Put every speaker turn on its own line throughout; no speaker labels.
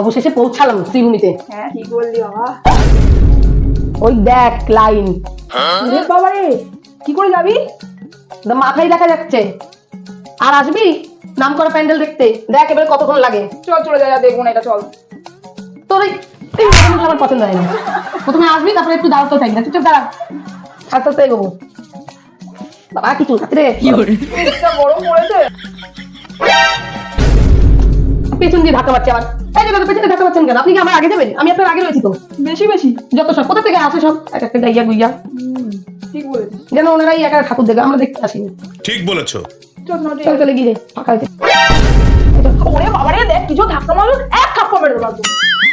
অবশেষে পৌঁছালাম শ্রীভূমিতে।
হ্যাঁ ঠিক বললি বাবা?
ওই দেখ লাইন
রে বাবা রে কি করে যাবি?
মাথায় দেখা যাচ্ছে। আর আসবি? নাম করা প্যান্ডেল দেখতে। দেখ এবারে কতক্ষণ লাগে।
চল চলে যা দেখব না এটা চল।
তোর এই আমার পছন্দ হয় না প্রথমে আসবি তারপরে একটু দাঁড়াতে থাকবি না চুপচাপ দাঁড়া। আস্তে আস্তে এগোবো। বাবা কিছু রে।
এটা গরম পড়েছে।
পেছন দিয়ে ধাক্কা মারছে আমার। এই যে দাদা পেছনে ধাক্কা মারছেন কেন? আপনি কি আমার আগে যাবেন? আমি আপনার আগে রয়েছি তো।
বেশি বেশি।
যত সব কোথা থেকে আসে সব? এক একটা গাইয়া গুইয়া।
ঠিক বলেছিস।
যেন ওনারাই একা ঠাকুর দেখে আমরা দেখতে আসিনি
ঠিক বলেছ।
চল
চল
আছে।
চলে গিয়ে ফাঁকা হয়েছে।
ওরে বাবা রে দেখ কিছু ধাক্কা মারলো এক ধাক্কা মেরে দেবো।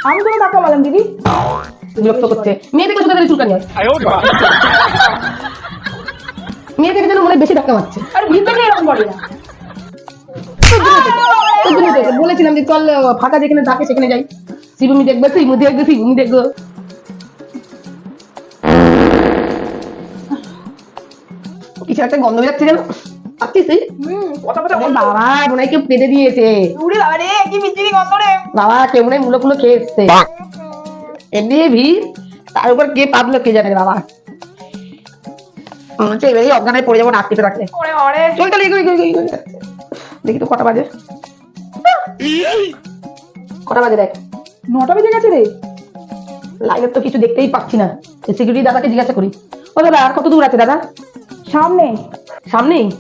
আমি কোনো ধাক্কা মারলাম দিদি।
বিরক্ত করছে। মেয়ে দেখলে শুধু চুলকানি হয়? মেয়ে দেখে যেন মনে বেশি ধাক্কা মারছে।
আরে ভিতরে এরকম করে না।
তো। বলেছিলাম যে চল ফাঁকা যেখানে থাকে সেখানে যাই। শ্রীভূমি দেখবে দেখবে দেখব। কিছু একটা গন্ধ বেরোচ্ছে পাচ্ছিস তুই? বাবা মনে হয় কেউ দিয়েছে।
বাবা রে কি মিষ্টি গন্ধ রে।
বাবা কেউ মনে হয় মুলো ফুলো খেয়ে এসছে। এমনি ভিড় তার উপর কে পাবলো কে জানে বাবা। মনে হচ্ছে এবারেই অজ্ঞানায় পড়ে যাব নাক টিপে রাখলে চল চল দেখি তো কটা বাজে। কটা বাজে দেখ।
নটা বেজে গেছে রে।
লাইনের তো কিছু দেখতেই পাচ্ছি না। সিকিউরিটি দাদাকে জিজ্ঞাসা করি। ও দাদা আর কত দূর আছে দাদা?
সামনে।
সামনেই?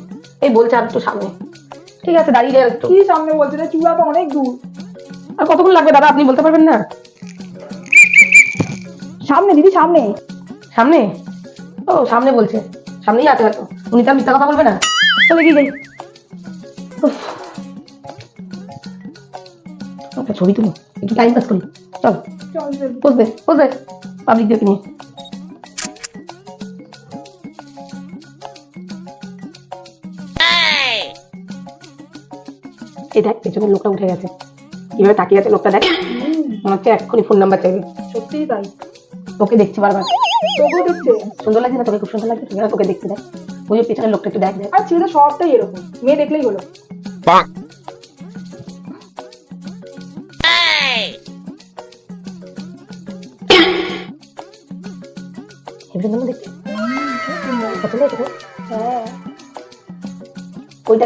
এই বলছে আর একটু সামনে। ঠিক আছে দাঁড়িয়ে একটু।
কি সামনে বলছে রে? চূড়া তো অনেক দূর।
আর কতক্ষণ লাগবে দাদা? আপনি বলতে পারবেন না?
সামনে দিদি সামনে।
সামনে? ও সামনে বলছে। সামনেই আছে হয়তো। উনি তার মিথ্যা কথা বলবে না। চলে গিয়ে যাই। একটা ছবি তুলি। একটু টাইম পাস করি। চল। পোজ দে পাবলিক দেখে নিয়ে। এই। দেখ পেছনের লোকটা উঠে গেছে। কীভাবে তাকিয়ে আছে লোকটা দেখ। মনে হচ্ছে এক্ষুনি ফোন নাম্বার চাইবে।
সত্যিই তাই।
তোকে দেখছি বারবার।
তোকেও দেখছে।
সুন্দর লাগছে না তোকে? খুব সুন্দর লাগছে। তোকে দেখতে দেখ। ওই পেছনের লোকটা একটু দেখ দেখ।
আর ছেলে সবটাই এরকম। মেয়ে দেখলেই হলো।
দেখ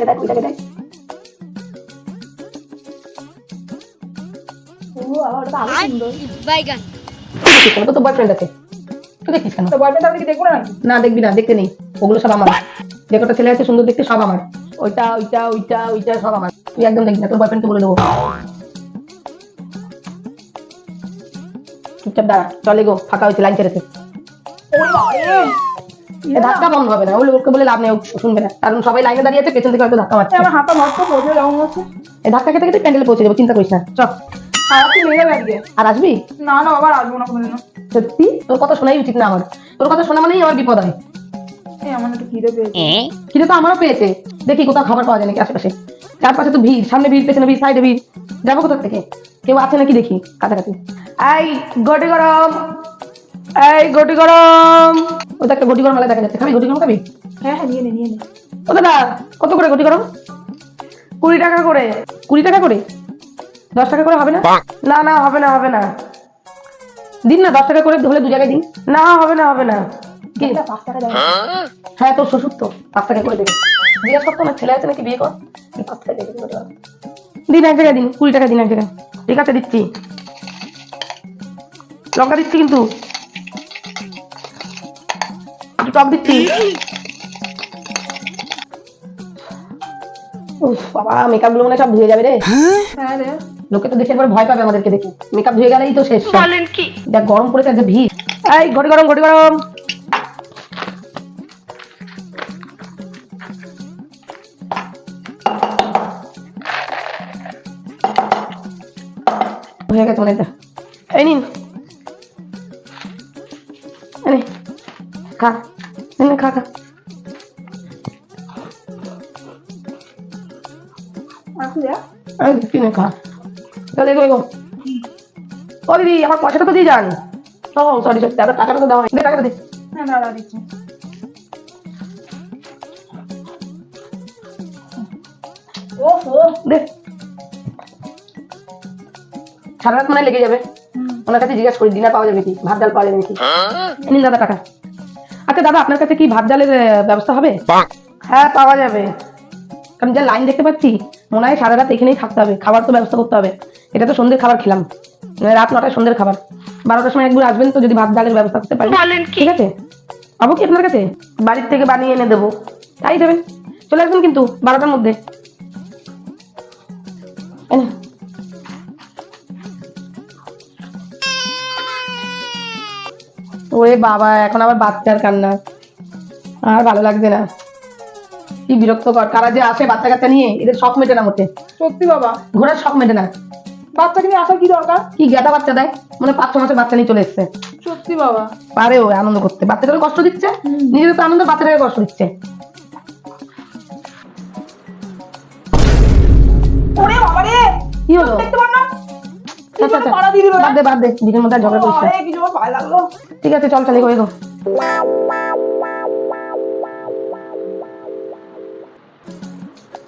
দেখ
তো
বয়ফ্রেন্ড আছে তুই দেখিস কেন?
তো বয়ফ্রেন্ড আপনি কি দেখব না
না দেখবি না দেখতে নেই। ওগুলো সব আমার। যে কটা ছেলে আছে সুন্দর দেখতে সব আমার। ওইটা ওইটা ওইটা ওইটা সব আমার। তুই একদম দেখবি না তোর বয়ফ্রেন্ডকে বলে দেবো। চুপচাপ দাঁড়া চলে গো ফাঁকা হয়েছে লাইন ছেড়েছে। ধাক্কা বন্ধ হবে না ওই লোককে বলে লাভ নেই শুনবে না। কারণ সবাই লাইনে দাঁড়িয়ে আছে পেছন থেকে হয়তো ধাক্কা মারছে।
আমার পড়বে যেমন হচ্ছে?
এই ধাক্কা খেতে খেতে প্যান্ডেলে পৌঁছে যাব চিন্তা করিস না। চ
খারাপ কি লেগে যাবে
আর আসবি?
না না বাবা আসব না
সত্যি? তোর কথা শোনাই উচিত না আমার। তোর কথা শোনা মানেই আমার বিপদ হয়।
আমার একটু খিদে পেয়েছে।
খিদে তো আমারও পেয়েছে। দেখি কোথাও খাবার পাওয়া যায় নাকি আশেপাশে। চারপাশে তো ভিড় সামনে ভিড় পেছনে ভিড় সাইডে ভিড়। যাব কোথা থেকে? কেউ আছে নাকি দেখি কাছাকাছি? এই গটি গরম। এই গটি গরম। ওটা একটা গটি গরম মেলা দেখা যাচ্ছে। খাবি গটি গরম খাবি?
হ্যাঁ হ্যাঁ নিয়ে নে নিয়ে নে।
ও দাদা কত করে গটি গরম? কুড়ি টাকা করে। কুড়ি টাকা করে? দশ টাকা করে হবে না? না না হবে না হবে না। দিন না দশ টাকা করে হলে দু জায়গায় দিন। না হবে না হবে না। কি
পাঁচ টাকা দেয়।
হ্যাঁ তোর শ্বশুর তো পাঁচ টাকা করে দেবে। জিজ্ঞাসা করতো আমার ছেলে আছে নাকি বিয়ে কর? পাঁচ টাকা দেবে দিন এক জায়গায় দিন কুড়ি টাকা দিন এক জায়গায়। ঠিক আছে দিচ্ছি। লঙ্কা দিচ্ছি কিন্তু। টক দিচ্ছি। বাবা মেকআপগুলো মনে সব ধুয়ে যাবে রে।
হ্যাঁ? রে।
লোকে তো দেখে একবার ভয় পাবে আমাদেরকে দেখে। মেকআপ ধুয়ে গেলেই তো শেষ। বলেন কি? দেখ গরম পড়েছে যে ভিড়। এই ঘটি গরম ঘটি গরম। হয়ে গেছে অনেকটা। এই নিন। খা খা খা।
আসলে দেখ
আমি দিচ্ছি না খা। চলে এগো এগো ও দিদি আমার পয়সাটা তো দিয়ে যান। ও সরি সরি দাদা টাকাটা তো দেওয়া দে টাকাটা দে।
হ্যাঁ দাঁড়া দিচ্ছি। ও ও
দে। সারা রাত মানে লেগে যাবে। ওনার কাছে জিজ্ঞাসা করি ডিনার পাওয়া যাবে কি ভাত ডাল পাওয়া যাবে কি নিন দাদা টাকা। আচ্ছা দাদা আপনার কাছে কি ভাত ডালের ব্যবস্থা হবে? হ্যাঁ পাওয়া যাবে। আমি যা লাইন দেখতে পাচ্ছি মনে হয় সারা রাত এখানেই থাকতে হবে। খাবার তো ব্যবস্থা করতে হবে। এটা তো সন্ধ্যের খাবার খেলাম। মানে রাত নটায় সন্ধ্যের খাবার। বারোটার সময় একবার আসবেন তো যদি ভাত ডালের ব্যবস্থা করতে পারি। ঠিক আছে? পাবো কি আপনার কাছে? বাড়ির থেকে বানিয়ে এনে দেবো। তাই দেবেন চলে আসবেন কিন্তু বারোটার মধ্যে। ওরে বাবা এখন আবার বাচ্চার কান্না। আর ভালো লাগছে না। কি বিরক্তকর। কারা যে আসে বাচ্চা কাচ্চা নিয়ে এদের শখ মেটে না মতে
সত্যি বাবা।
ঘোরার শখ মেটে না।
বাচ্চাকে নিয়ে আসার কি দরকার?
কি গেটা বাচ্চা দেয়? মানে পাঁচ ছ মাসের বাচ্চা নিয়ে চলে এসছে।
সত্যি বাবা।
পারে ও আনন্দ করতে। বাচ্চাটাকে কষ্ট দিচ্ছে? নিজেদের তো আনন্দ বাচ্চাটাকে কষ্ট দিচ্ছে।
ওরে বাবা রে!
কি হলো?
দেখতে পার না
আচ্ছা। আচ্ছা বাদ দে বাদ দে। দিদির মধ্যে ঝগড়া
কিছু ভয় লাগল।
ঠিক আছে চল চল এগো এগো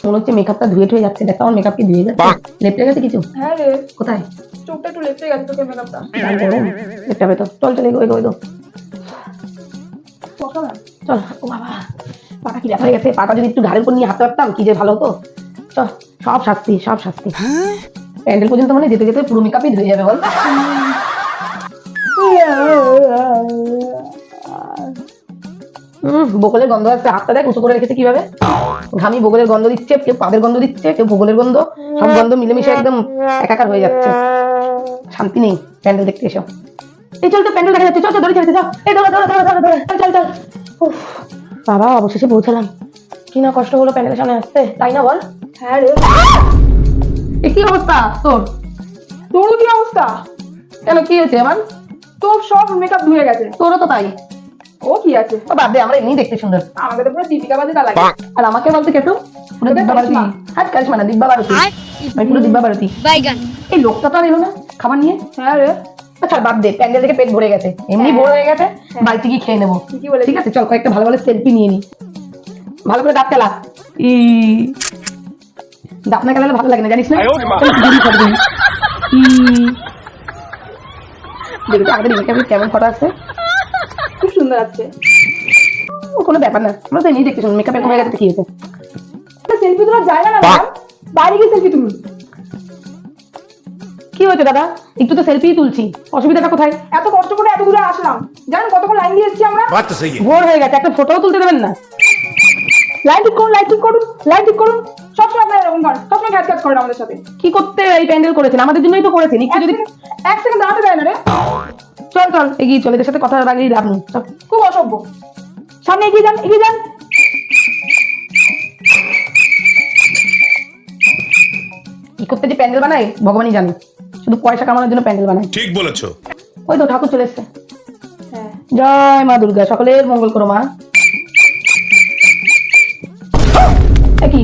মনে হচ্ছে মেকআপটা ধুয়ে টুয়ে যাচ্ছে দেখ আমার মেকআপ কি ধুয়ে যাচ্ছে। লেপটে গেছে কিছু?
হ্যাঁ রে।
কোথায়?
চোখটা একটু লেপটে গেছে তোকে মেকআপটা
তো। চল চল এগো এগো এগো চল ও বাবা পাটা কি ব্যথা হয়ে গেছে? পাটা যদি একটু ঘাড়ের উপর নিয়ে হাঁটতে পারতাম কি যে ভালো হতো। চল সব শাস্তি সব শাস্তি। প্যান্ডেল পর্যন্ত মানে যেতে যেতে পুরো মেকআপই ধুয়ে যাবে বল বগলের গন্ধ আসছে হাতটা দেখ উঁচু করে রেখেছে কীভাবে? ঘামি বগলের গন্ধ দিচ্ছে কেউ পাদের গন্ধ দিচ্ছে কেউ ভূগোলের গন্ধ সব গন্ধ মিলেমিশে একদম একাকার হয়ে যাচ্ছে। শান্তি নেই প্যান্ডেল দেখতে এসো। এই চল তো প্যান্ডেল দেখা যাচ্ছে চল চল ধরে চলছে চল এই দৌড়া দৌড়া দৌড়া দৌড়া দৌড়া চল চল চল। উফ, বাবা অবশেষে পৌঁছালাম। কি না কষ্ট হলো প্যান্ডেলের সামনে আসতে তাই না বল?
হ্যাঁ রে।
এ কি অবস্থা তোর?
তোর কি অবস্থা?
কেন কি হয়েছে আমার
তোর সব মেকআপ ধুয়ে গেছে।
তোরও তো তাই।
ও কি আছে?
ও বাদ দে আমরা এমনি দেখতে সুন্দর।
আমাকে তো পুরো দীপিকা লাগে।
আর আমাকে বলতে কেটু? পুরো
তোকে
দিব্যা ভারতী
কারিশমা।
হাত কারিশমা না দিব্যা ভারতী আমি পুরো
বাইগান
এই লোকটা তো আর এলো না খাবার নিয়ে?
হ্যাঁ রে।
আচ্ছা বাদ দে প্যান্ডেল থেকে পেট ভরে গেছে। এমনি ভরে হয়ে গেছে বাড়িতে গিয়ে খেয়ে নেব। ঠিক আছে চল কয়েকটা ভালো ভালো সেলফি নিয়ে নি। ভালো করে দাঁত খেলা। ই। দাঁত না খেলালে ভালো লাগে না জানিস না। ই। দেখেছি আমাদের মেকআপের কেমন ফটো আছে।
খুব সুন্দর আছে।
কোনো ব্যাপার না। আমরা তো এমনি দেখতে সুন্দর মেকআপের কমে গেছে কি হয়েছে?
সেলফি তোলা যায় না বাইরে গিয়ে সেলফি তুমি
কি হয়েছে দাদা? একটু তো সেলফি তুলছি। অসুবিধাটা কোথায়?
এত কষ্ট করে এত দূরে আসলাম। জানেন কতক্ষণ লাইন দিয়ে এসেছি আমরা?
ভোর হয়ে গেছে। একটা ফটোও তুলতে দেবেন না।
লাইন ঠিক করুন লাইন ঠিক করুন লাইন ঠিক করুন। সবসময় আপনারা এরকম করেন আমাদের সাথে।
কি করতে এই প্যান্ডেল করেছেন? আমাদের জন্যই তো করেছেন। একটু যদি
এক সেকেন্ড দাঁড়াতে দেয় না রে।
চল চল এগিয়ে চল এদের সাথে কথা লাগিয়ে লাভ নেই
খুব অসভ্য। সামনে এগিয়ে যান এগিয়ে যান।
কি করতে যে প্যান্ডেল বানায় ভগবানই জানে। শুধু পয়সা কামানোর জন্য প্যান্ডেল বানায়।
ঠিক বলেছ।
ওই তো ঠাকুর চলে এসছে।
হ্যাঁ।
জয় মা দুর্গা সকলের মঙ্গল করো মা। কি?